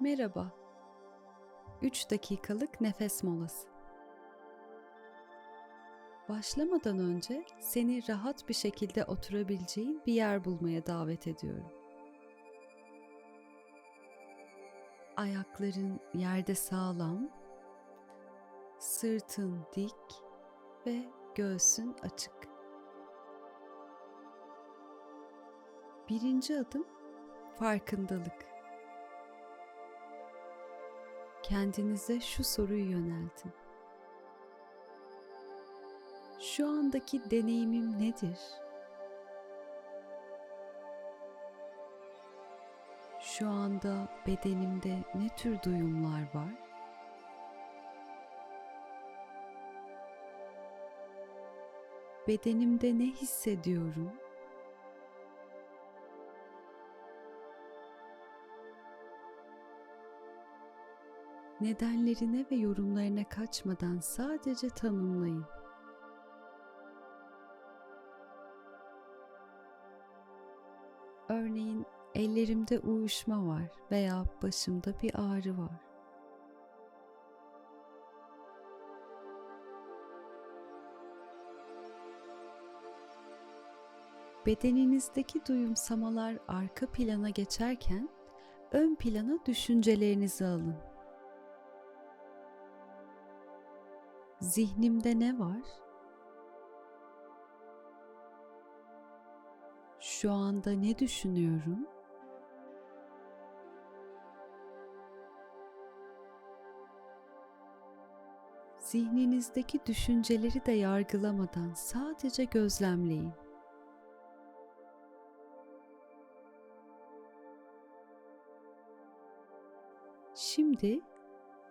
Merhaba. 3 dakikalık nefes molası. Başlamadan önce seni rahat bir şekilde oturabileceğin bir yer bulmaya davet ediyorum. Ayakların yerde sağlam, sırtın dik ve göğsün açık. Birinci adım farkındalık. Kendinize şu soruyu yöneltin. Şu andaki deneyimim nedir? Şu anda bedenimde ne tür duyumlar var? Bedenimde ne hissediyorum? Nedenlerine ve yorumlarına kaçmadan sadece tanımlayın. Örneğin ellerimde uyuşma var veya başımda bir ağrı var. Bedeninizdeki duyumsamalar arka plana geçerken ön plana düşüncelerinizi alın. Zihnimde ne var? Şu anda ne düşünüyorum? Zihninizdeki düşünceleri de yargılamadan sadece gözlemleyin. Şimdi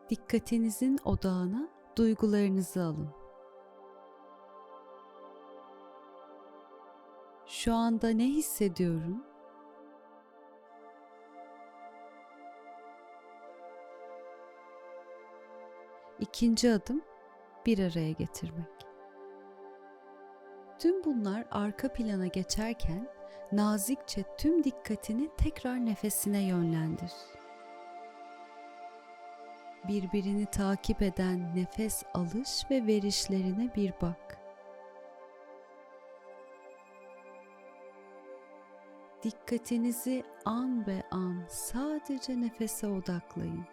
dikkatinizin odağına duygularınızı alın. Şu anda ne hissediyorum? İkinci adım bir araya getirmek. Tüm bunlar arka plana geçerken nazikçe tüm dikkatini tekrar nefesine yönlendir. Birbirini takip eden nefes alış ve verişlerine bir bak. Dikkatinizi an be an sadece nefese odaklayın.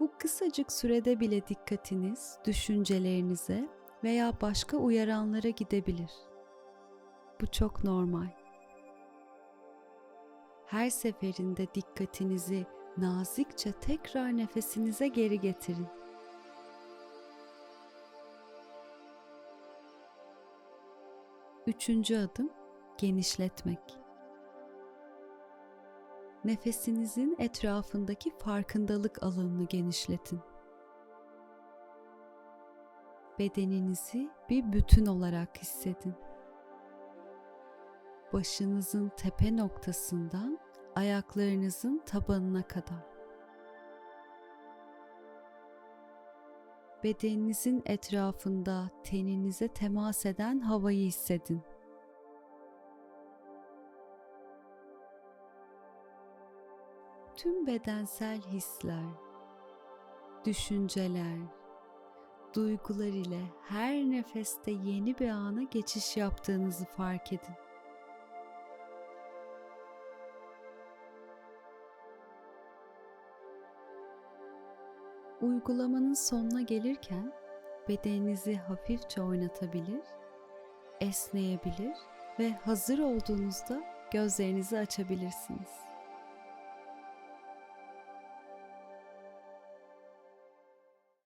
Bu kısacık sürede bile dikkatiniz düşüncelerinize veya başka uyaranlara gidebilir. Bu çok normal. Her seferinde dikkatinizi nazikçe tekrar nefesinize geri getirin. Üçüncü adım genişletmek. Nefesinizin etrafındaki farkındalık alanını genişletin. Bedeninizi bir bütün olarak hissedin. Başınızın tepe noktasından ayaklarınızın tabanına kadar. bedeninizin etrafında teninize temas eden havayı hissedin. Tüm bedensel hisler, düşünceler, duygular ile her nefeste yeni bir ana geçiş yaptığınızı fark edin. Uygulamanın sonuna gelirken bedeninizi hafifçe oynatabilir, esneyebilir ve hazır olduğunuzda gözlerinizi açabilirsiniz.